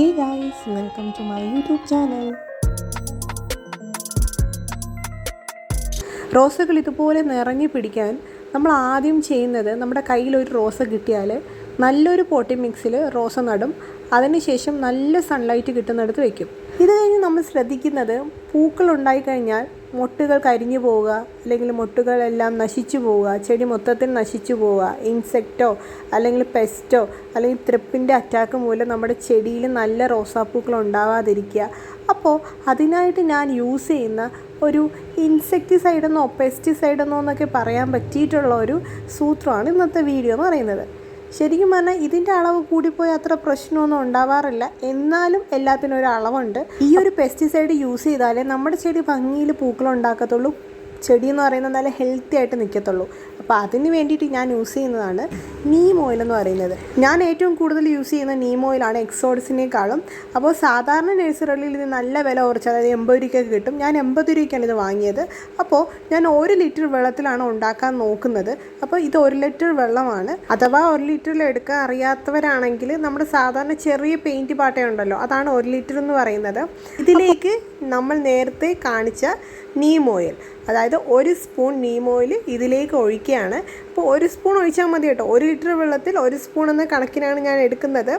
Hey guys welcome to my YouTube channel റോസകൾ ഇതുപോലെ നിറഞ്ഞു പിടിക്കാൻ നമ്മൾ ആദ്യം ചെയ്യുന്നത് നമ്മുടെ കയ്യിൽ ഒരു റോസ കിട്ടിയാൽ നല്ലൊരു പോട്ടി മിക്സിൽ റോസ നടും. അതിനുശേഷം നല്ല സൺലൈറ്റ് കിട്ടുന്നിടത്ത് വെക്കും. ഇത് കഴിഞ്ഞ് നമ്മൾ ശ്രദ്ധിക്കുന്നത് പൂക്കൾ ഉണ്ടായിക്കഴിഞ്ഞാൽ മൊട്ടുകൾ കരിഞ്ഞു പോവുക അല്ലെങ്കിൽ മൊട്ടുകളെല്ലാം നശിച്ചു പോവുക ചെടി മൊത്തത്തിൽ നശിച്ചു പോവുക ഇൻസെക്റ്റോ അല്ലെങ്കിൽ പെസ്റ്റോ അല്ലെങ്കിൽ ത്രിപ്പിന്റെ അറ്റാക്ക് മൂലം നമ്മുടെ ചെടിയിൽ നല്ല റോസാപ്പൂക്കൾ ഉണ്ടാവാതിരിക്കുക. അപ്പോൾ അതിനായിട്ട് ഞാൻ യൂസ് ചെയ്യുന്ന ഒരു ഇൻസെക്റ്റിസൈഡെന്നോ പെസ്റ്റിസൈഡെന്നോ പെസ്റ്റിസൈഡ് എന്നോ എന്നൊക്കെ പറയാൻ പറ്റിയിട്ടുള്ള ഒരു സൂത്രമാണ് ഇന്നത്തെ വീഡിയോ എന്ന് പറയുന്നത്. ശരിക്കും പറഞ്ഞാൽ ഇതിന്റെ അളവ് കൂടിപ്പോയി അത്ര പ്രശ്നമൊന്നും ഉണ്ടാവാറില്ല. എന്നാലും എല്ലാത്തിനും ഒരു അളവുണ്ട്. ഈ ഒരു പെസ്റ്റിസൈഡ് യൂസ് ചെയ്താലേ നമ്മുടെ ചെടി ഭംഗിയിൽ പൂക്കൾ ഉണ്ടാക്കത്തുള്ളൂ. ചെടി എന്ന് പറയുന്നത് നല്ല ഹെൽത്തി ആയിട്ട് നിൽക്കത്തുള്ളൂ അപ്പോൾ അതിന് വേണ്ടിയിട്ട് ഞാൻ യൂസ് ചെയ്യുന്നതാണ് നീം ഓയിൽ എന്ന് പറയുന്നത്. ഞാൻ ഏറ്റവും കൂടുതൽ യൂസ് ചെയ്യുന്ന നീം ഓയിലാണ് എക്സോഡ്സിനേക്കാളും അപ്പോൾ സാധാരണ നഴ്സറികളിൽ ഇത് നല്ല വില കുറച്ച് അതായത് എൺപത് രൂപയ്ക്ക് കിട്ടും. ഞാൻ എൺപത് രൂപയ്ക്കാണ് ഇത് വാങ്ങിയത്. അപ്പോൾ ഞാൻ ഒരു ലിറ്റർ വെള്ളത്തിലാണ് ഉണ്ടാക്കാൻ നോക്കുന്നത്. അപ്പോൾ ഇത് ഒരു ലിറ്റർ വെള്ളമാണ്. അഥവാ ഒരു ലിറ്ററിൽ എടുക്കാൻ അറിയാത്തവരാണെങ്കിൽ നമ്മുടെ സാധാരണ ചെറിയ പെയിന്റ് പാട്ടയുണ്ടല്ലോ അതാണ് ഒരു ലിറ്റർ എന്ന് പറയുന്നത്. ഇതിലേക്ക് നമ്മൾ നേരത്തെ കാണിച്ച നീം ഓയിൽ അതായത് ഒരു സ്പൂൺ നീം ഓയിൽ ഇതിലേക്ക് ഒഴിക്കുകയാണ്. അപ്പോൾ ഒരു സ്പൂൺ ഒഴിച്ചാൽ മതി കേട്ടോ. ഒരു ലിറ്റർ വെള്ളത്തിൽ ഒരു സ്പൂൺ എന്ന കണക്കിനാണ് ഞാൻ എടുക്കുന്നത്.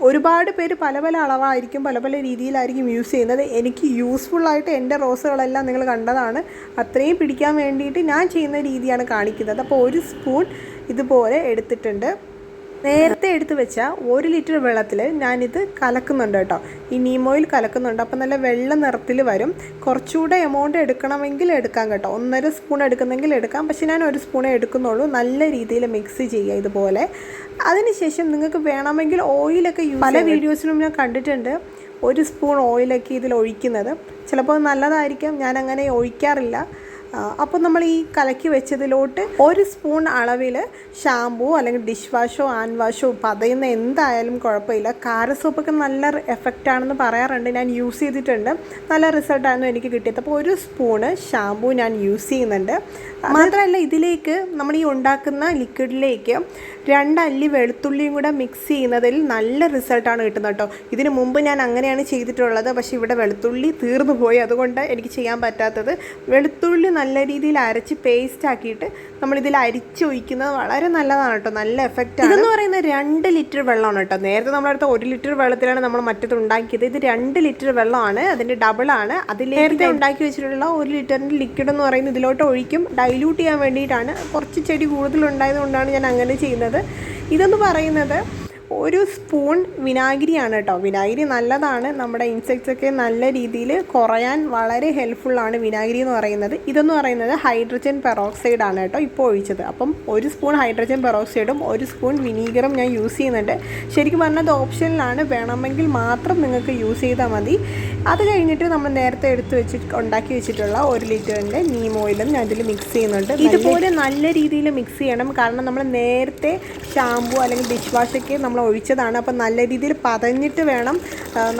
ഒരുപാട് പേര് പല പല അളവായിരിക്കും പല പല രീതിയിലായിരിക്കും യൂസ് ചെയ്യുന്നത്. എനിക്ക് യൂസ്ഫുള്ളായിട്ട് എന്റെ റോസുകളെല്ലാം നിങ്ങൾ കണ്ടതാണ്. അത്രയും പിടിക്കാൻ വേണ്ടിയിട്ട് ഞാൻ ചെയ്യുന്ന രീതിയാണ് കാണിക്കുന്നത്. അപ്പോൾ ഒരു സ്പൂൺ ഇതുപോലെ എടുത്തിട്ടുണ്ട്. നേരത്തെ എടുത്ത് വെച്ച ഒരു ലിറ്റർ വെള്ളത്തിൽ ഞാനിത് കലക്കുന്നുണ്ട് കേട്ടോ. ഈ നീമോയിൽ കലക്കുന്നുണ്ട്. അപ്പോൾ നല്ല വെള്ള നിറത്തിൽ വരും. കുറച്ചുകൂടെ എമൗണ്ട് എടുക്കണമെങ്കിൽ എടുക്കാം കേട്ടോ. ഒന്നര സ്പൂൺ എടുക്കുന്നെങ്കിൽ എടുക്കാം. പക്ഷേ ഞാൻ ഒരു സ്പൂണേ എടുക്കുന്നുള്ളൂ. നല്ല രീതിയിൽ മിക്സ് ചെയ്യുക ഇതുപോലെ. അതിനുശേഷം നിങ്ങൾക്ക് വേണമെങ്കിൽ ഓയിലൊക്കെ യൂസ് പല വീഡിയോസിലും ഞാൻ കണ്ടിട്ടുണ്ട്. ഒരു സ്പൂൺ ഓയിലൊക്കെ ഇതിൽ ഒഴിക്കുന്നത്. ചിലപ്പോൾ നല്ലതായിരിക്കും. ഞാൻ അങ്ങനെ ഒഴിക്കാറില്ല. അപ്പോൾ നമ്മൾ ഈ കലക്കി വെച്ചതിലോട്ട് ഒരു സ്പൂൺ അളവിൽ ഷാമ്പൂ അല്ലെങ്കിൽ ഡിഷ് വാഷോ ആൻഡ് വാഷോ പതയുന്ന എന്തായാലും കുഴപ്പമില്ല. കാര സോപ്പൊക്കെ നല്ല എഫക്റ്റ് ആണെന്ന് പറയാറുണ്ട്. ഞാൻ യൂസ് ചെയ്തിട്ടുണ്ട്. നല്ല റിസൾട്ടായിരുന്നു എനിക്ക് കിട്ടിയത്. അപ്പോൾ ഒരു സ്പൂണ് ഷാമ്പൂ ഞാൻ യൂസ് ചെയ്യുന്നുണ്ട്. മാത്രമല്ല ഇതിലേക്ക് നമ്മൾ ഈ ഉണ്ടാക്കുന്ന ലിക്വിഡിലേക്ക് രണ്ട് അല്ലി വെളുത്തുള്ളിയും കൂടെ മിക്സ് ചെയ്യുന്നതിൽ നല്ല റിസൾട്ടാണ് കിട്ടുന്നത് കേട്ടോ. ഇതിന് മുമ്പ് ഞാൻ അങ്ങനെയാണ് ചെയ്തിട്ടുള്ളത്. പക്ഷേ ഇവിടെ വെളുത്തുള്ളി തീർന്നു പോയി. അതുകൊണ്ട് എനിക്ക് ചെയ്യാൻ പറ്റാത്തത് വെളുത്തുള്ളി നല്ല രീതിയിൽ അരച്ച് പേസ്റ്റ് ആക്കിയിട്ട് നമ്മളിതിൽ അരിച്ച് ഒഴിക്കുന്നത് വളരെ നല്ലതാണ് കേട്ടോ. നല്ല എഫക്റ്റ് ആണ്. എന്ന് പറയുന്നത് രണ്ട് ലിറ്റർ വെള്ളമാണ് കേട്ടോ. നേരത്തെ നമ്മളടുത്ത് ഒരു ലിറ്റർ വെള്ളത്തിലാണ് നമ്മൾ മറ്റത് ഉണ്ടാക്കിയത്. ഇത് രണ്ട് ലിറ്റർ വെള്ളമാണ്. അതിന്റെ ഡബിളാണ് അതിൽ നേരത്തെ ഉണ്ടാക്കി വെച്ചിട്ടുള്ള ഒരു ലിറ്ററിന്റെ ലിക്വിഡ് എന്ന് പറയുന്നത് ഇതിലോട്ട് ഒഴിക്കും. ഡൈല്യൂട്ട് ചെയ്യാൻ വേണ്ടിയിട്ടാണ്. കുറച്ച് ചെടി കൂടുതലുണ്ടായത് കൊണ്ടാണ് ഞാൻ അങ്ങനെ ചെയ്യുന്നത്. ഇതെന്ന് പറയുന്നത് ഒരു സ്പൂൺ വിനാഗിരിയാണ് കേട്ടോ. വിനാഗിരി നല്ലതാണ്. നമ്മുടെ ഇൻസെക്ട്സ് ഒക്കെ നല്ല രീതിയിൽ കുറയാൻ വളരെ ഹെൽപ്ഫുള്ളാണ് വിനാഗിരി എന്ന് പറയുന്നത്. ഇതെന്ന് പറയുന്നത് ഹൈഡ്രജൻ പെറോക്സൈഡ് ആണ് കേട്ടോ ഇപ്പോൾ ഒഴിച്ചത്. അപ്പം ഒരു സ്പൂൺ ഹൈഡ്രജൻ പെറോക്സൈഡും ഒരു സ്പൂൺ വിനീഗറും ഞാൻ യൂസ് ചെയ്യുന്നുണ്ട്. ശരിക്കും പറഞ്ഞത് ഓപ്ഷനിലാണ് വേണമെങ്കിൽ മാത്രം നിങ്ങൾക്ക് യൂസ് ചെയ്താൽ മതി. അത് കഴിഞ്ഞിട്ട് നമ്മൾ നേരത്തെ എടുത്ത് വെച്ചിട്ട് ഉണ്ടാക്കി വെച്ചിട്ടുള്ള ഒരു ലിറ്ററിന്റെ നീം ഓയിലും ഞാൻ ഇതിൽ മിക്സ് ചെയ്യുന്നുണ്ട്. ഇതുപോലെ നല്ല രീതിയിൽ മിക്സ് ചെയ്യണം. കാരണം നമ്മൾ നേരത്തെ ഷാമ്പു അല്ലെങ്കിൽ ഡിഷ് വാഷൊക്കെ നമ്മൾ ഒഴിച്ചതാണ്. അപ്പോൾ നല്ല രീതിയിൽ പതഞ്ഞിട്ട് വേണം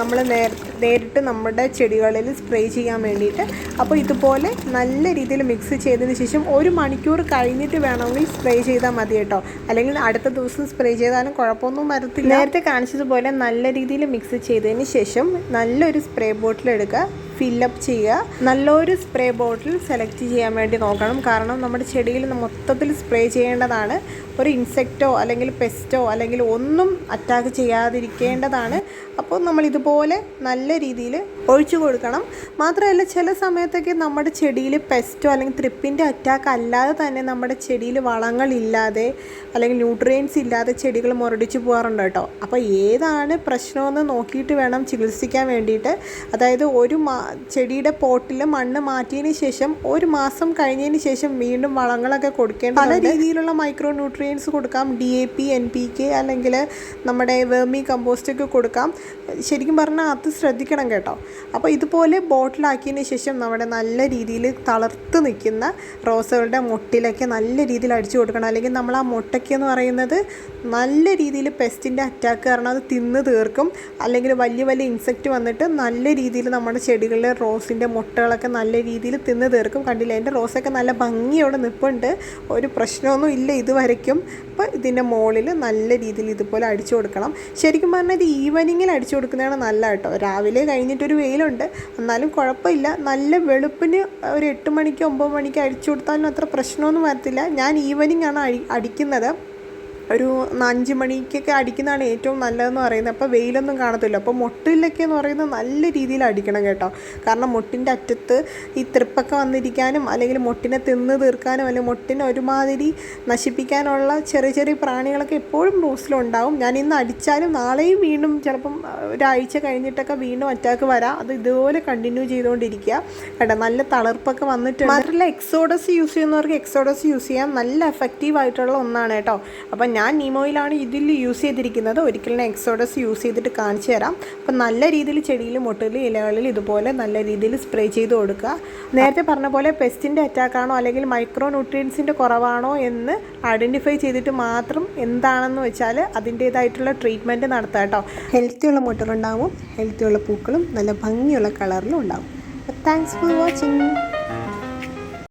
നമ്മൾ നേരിട്ട് നമ്മുടെ ചെടികളിൽ സ്പ്രേ ചെയ്യാൻ വേണ്ടിയിട്ട്. അപ്പോൾ ഇതുപോലെ നല്ല രീതിയിൽ മിക്സ് ചെയ്തതിന് ശേഷം ഒരു മണിക്കൂർ കഴിഞ്ഞിട്ട് വേണമെങ്കിൽ സ്പ്രേ ചെയ്താൽ മതി കേട്ടോ. അല്ലെങ്കിൽ അടുത്ത ദിവസം സ്പ്രേ ചെയ്താലും കുഴപ്പമൊന്നും വരത്തില്ല. നേരത്തെ കാണിച്ചതുപോലെ നല്ല രീതിയിൽ മിക്സ് ചെയ്തതിന് ശേഷം നല്ലൊരു സ്പ്രേ ബോട്ടിൽ എടുക്കുക ഫില്ലപ്പ് ചെയ്യുക. നല്ലൊരു സ്പ്രേ ബോട്ടിൽ സെലക്ട് ചെയ്യാൻ വേണ്ടി നോക്കണം. കാരണം നമ്മുടെ ചെടിയിൽ മൊത്തത്തിൽ സ്പ്രേ ചെയ്യേണ്ടതാണ്. ഒരു ഇൻസെക്റ്റോ അല്ലെങ്കിൽ പെസ്റ്റോ അല്ലെങ്കിൽ ഒന്നും അറ്റാക്ക് ചെയ്യാതിരിക്കേണ്ടതാണ്. അപ്പോൾ നമ്മൾ ഇതുപോലെ നല്ല രീതിയിൽ ഒഴിച്ചു കൊടുക്കണം. മാത്രമല്ല ചില സമയത്തൊക്കെ നമ്മുടെ ചെടിയിൽ പെസ്റ്റോ അല്ലെങ്കിൽ ത്രിപ്പിന്റെ അറ്റാക്ക് അല്ലാതെ തന്നെ നമ്മുടെ ചെടിയിൽ വളങ്ങളില്ലാതെ അല്ലെങ്കിൽ ന്യൂട്രിയൻസ് ഇല്ലാതെ ചെടികൾ മുരടിച്ച് പോകാറുണ്ട് കേട്ടോ. അപ്പോൾ ഏതാണ് പ്രശ്നമെന്ന് നോക്കിയിട്ട് വേണം ചികിത്സിക്കാൻ വേണ്ടിയിട്ട്. അതായത് ഒരു മാ ചെടിയുടെ പോട്ടിൽ മണ്ണ് മാറ്റിയതിന് ശേഷം ഒരു മാസം കഴിഞ്ഞതിന് ശേഷം വീണ്ടും വളങ്ങളൊക്കെ കൊടുക്കേണ്ട പല രീതിയിലുള്ള മൈക്രോ ന്യൂട്രിയൻസ് കൊടുക്കാം. D A P N P K അല്ലെങ്കിൽ നമ്മുടെ വേർമി കമ്പോസ്റ്റ് ഒക്കെ കൊടുക്കാം. ശരിക്കും പറഞ്ഞാൽ അത് ശ്രദ്ധിക്കണം കേട്ടോ. അപ്പോൾ ഇതുപോലെ ബോട്ടിലാക്കിയതിന് ശേഷം നമ്മുടെ നല്ല രീതിയിൽ തളർത്ത് നിൽക്കുന്ന റോസകളുടെ മുട്ടിലൊക്കെ നല്ല രീതിയിൽ അടിച്ചു കൊടുക്കണം. അല്ലെങ്കിൽ നമ്മൾ ആ മുട്ടയ്ക്ക് എന്ന് പറയുന്നത് നല്ല രീതിയിൽ പെസ്റ്റിന്റെ അറ്റാക്ക് കാരണം അത് തിന്ന് തീർക്കും. അല്ലെങ്കിൽ വലിയ വലിയ ഇൻസെക്റ്റ് വന്നിട്ട് നല്ല രീതിയിൽ നമ്മുടെ ചെടികളിലെ റോസിന്റെ മുട്ടകളൊക്കെ നല്ല രീതിയിൽ തിന്ന് തീർക്കും. കണ്ടില്ല? എന്റെ റോസൊക്കെ നല്ല ഭംഗിയോടെ നിൽപ്പുണ്ട് ഒരു പ്രശ്നമൊന്നും ഇല്ല ഇതുവരയ്ക്കും. അപ്പോൾ ഇതിന്റെ മുകളിൽ നല്ല രീതിയിൽ ഇതുപോലെ അടിച്ചു കൊടുക്കണം. ശരിക്കും പറഞ്ഞാൽ ഇത് ഈവനിങ്ങിൽ അടിച്ചു കൊടുക്കുന്നതാണ് നല്ല കേട്ടോ രാവിലെ കഴിഞ്ഞിട്ടൊരു വെയിലുണ്ട്. എന്നാലും കുഴപ്പമില്ല. നല്ല വെളുപ്പിന് ഒരു എട്ട് മണിക്ക് ഒമ്പത് മണിക്ക് അടിച്ചു കൊടുത്താലും അത്ര പ്രശ്നമൊന്നും വരത്തില്ല. ഞാൻ ഈവനിങ് ആണ് അടി അടിക്കുന്നത്. ഒരു അഞ്ച് മണിക്കൊക്കെ അടിക്കുന്നതാണ് ഏറ്റവും നല്ലതെന്ന് പറയുന്നത്. അപ്പോൾ വെയിലൊന്നും കാണത്തില്ല. അപ്പോൾ മുട്ടിലൊക്കെ എന്ന് പറയുന്നത് നല്ല രീതിയിൽ അടിക്കണം കേട്ടോ. കാരണം മുട്ടിന്റെ അറ്റത്ത് ഈ തൃപ്പൊക്കെ വന്നിരിക്കാനും അല്ലെങ്കിൽ മുട്ടിനെ തിന്ന് തീർക്കാനും അല്ലെങ്കിൽ മുട്ടിനെ ഒരുമാതിരി നശിപ്പിക്കാനുള്ള ചെറിയ ചെറിയ പ്രാണികളൊക്കെ എപ്പോഴും റൂസിലുണ്ടാവും ഞാൻ ഇന്ന് അടിച്ചാലും നാളെയും വീണ്ടും ചിലപ്പം ഒരാഴ്ച കഴിഞ്ഞിട്ടൊക്കെ വീണ്ടും അറ്റാക്ക് വരാം. അത് ഇതുപോലെ കണ്ടിന്യൂ ചെയ്തുകൊണ്ടിരിക്കുക. കേട്ടോ നല്ല തളർപ്പൊക്കെ വന്നിട്ടുണ്ട്. മാത്രമല്ല എക്സോഡസ് യൂസ് ചെയ്യുന്നവർക്ക് എക്സോഡസ് യൂസ് ചെയ്യാം നല്ല എഫക്റ്റീവ് ആയിട്ടുള്ള ഒന്നാണ് കേട്ടോ. അപ്പം ഞാൻ നീമോയിലാണ് ഇതിൽ യൂസ് ചെയ്തിരിക്കുന്നത്. ഒരിക്കലും എക്സോഡസ് യൂസ് ചെയ്തിട്ട് കാണിച്ചു തരാം. അപ്പം നല്ല രീതിയിൽ ചെടിയിൽ മുട്ടിൽ ഇലകളിൽ ഇതുപോലെ നല്ല രീതിയിൽ സ്പ്രേ ചെയ്ത് കൊടുക്കുക. നേരത്തെ പറഞ്ഞ പോലെ പെസ്റ്റിന്റെ അറ്റാക്കാണോ അല്ലെങ്കിൽ മൈക്രോ ന്യൂട്രിയൻസിന്റെ കുറവാണോ എന്ന് ഐഡന്റിഫൈ ചെയ്തിട്ട് മാത്രം എന്താണെന്ന് വെച്ചാൽ അതിന്റേതായിട്ടുള്ള ട്രീറ്റ്മെന്റ് നടത്തുക കേട്ടോ. ഹെൽത്തിയുള്ള മുട്ടലുണ്ടാവും ഹെൽത്തിയുള്ള പൂക്കളും നല്ല ഭംഗിയുള്ള കളറിലും ഉണ്ടാവും. Thanks for watching